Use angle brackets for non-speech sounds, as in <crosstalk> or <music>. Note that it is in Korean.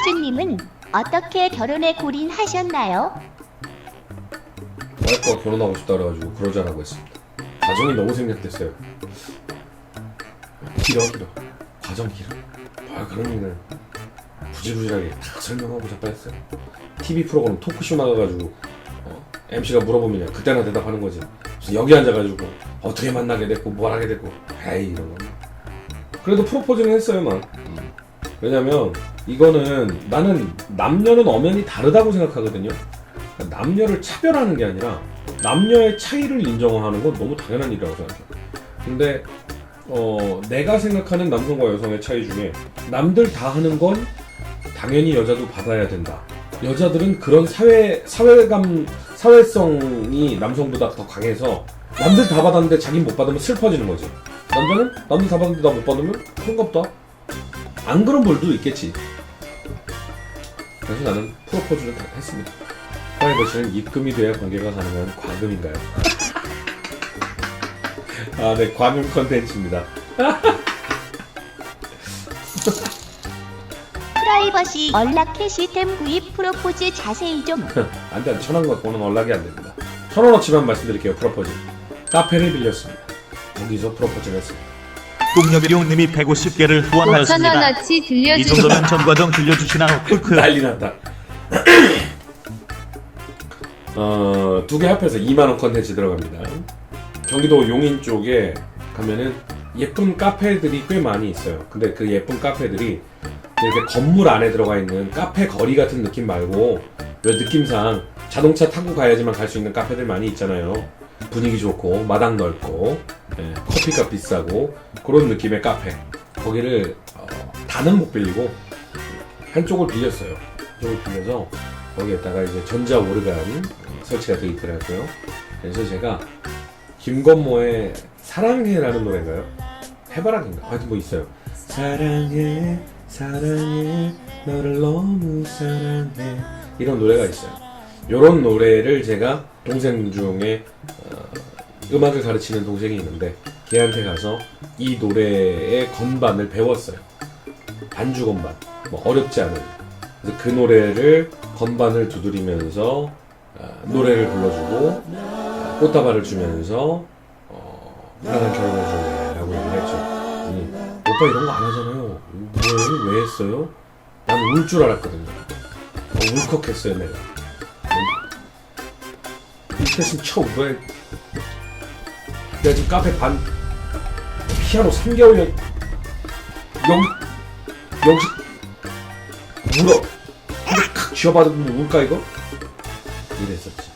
프로포즈님은 어떻게 결혼에 골인하셨나요? 와이프가 결혼하고 싶다 그래가지고 그러자라고 했습니다. 과정이 너무 생략됐어요. 길어 길어. 과정 길어. 아 그런 일을 부지부지하게 다 설명하고 자빠 했어요. TV 프로그램 토크쇼 나가가지고 어, MC가 물어보면 그때나 대답하는 거지. 여기 앉아가지고 어떻게 만나게 됐고 뭘 하게 됐고 에이 이런 거. 그래도 프로포즈는 했어요, 만. 왜냐면 이거는 나는 남녀는 엄연히 다르다고 생각하거든요. 그러니까 남녀를 차별하는 게 아니라 남녀의 차이를 인정하는 건 너무 당연한 일이라고 생각해요. 근데 어, 내가 생각하는 남성과 여성의 차이 중에 남들 다 하는 건 당연히 여자도 받아야 된다. 여자들은 그런 사회 사회감 사회성이 남성보다 더 강해서 남들 다 받았는데 자기는 못 받으면 슬퍼지는 거지. 남자는 남들 다 받았는데 나 못 받으면 그런갑다. 안 그런 벌도 있겠지. 그래서 나는 프로포즈를 다 했습니다. 프라이버시는 입금이 돼야 관계가 가능한 과금인가요? <laughs> 아, 네, 과금 컨텐츠입니다. 프라이버시 연락 시스템 구입 프로포즈 자세히 좀 <laughs> 안 돼, 천원 갖고는 연락이 안 됩니다. 천 원어치만 말씀드릴게요, 프로포즈. 카페를 빌렸습니다. 거기서 프로포즈를 했습니다. 똥녀비룡님이 150개를 후원하였습니다. 5천원어치 이 들려주세요. 정도면 전 과정 들려주시나요? 크크. 난리 났다. <clears throat> 어, 두 개 합해서 2만 원 컨텐츠 들어갑니다. 경기도 용인 쪽에 가면은 예쁜 카페들이 꽤 많이 있어요. 근데 그 예쁜 카페들이 이렇게 건물 안에 들어가 있는 카페 거리 같은 느낌 말고 왜 느낌상 자동차 타고 가야지만 갈 수 있는 카페들 많이 있잖아요. 분위기 좋고 마당 넓고 예, 커피값 비싸고 그런 느낌의 카페. 거기를 어, 다는 못 빌리고 한쪽을 빌렸어요. 한쪽을 빌려서 거기에다가 이제 전자 오르간 설치가 되어 있더라고요. 그래서 제가 김건모의 사랑해라는 노래인가요? 해바라기인가? 하여튼 뭐 있어요. 사랑해, 사랑해, 너를 너무 사랑해. 이런 노래가 있어요. 이런 노래를 제가 동생 중에 어, 음악을 가르치는 동생이 있는데 걔한테 가서 이 노래의 건반을 배웠어요. 반주 건반. 뭐 어렵지 않은. 그래서 그 노래를 건반을 두드리면서 어, 노래를 불러주고 어, 꽃다발을 주면서 어, 나랑 결혼해줄래라고 얘기를 했죠. 그랬더니 오빠 이런 거 안 하잖아요. 뭐예요? 왜 했어요? 난 울 줄 알았거든요. 어, 울컥했어요 내가. 이태신 쳐 왜? 내가 지금 카페 반 피아노 3개월 연 여기 여기 울어. 근데 칵 쥐어받으면 울까 이거? 이랬었지.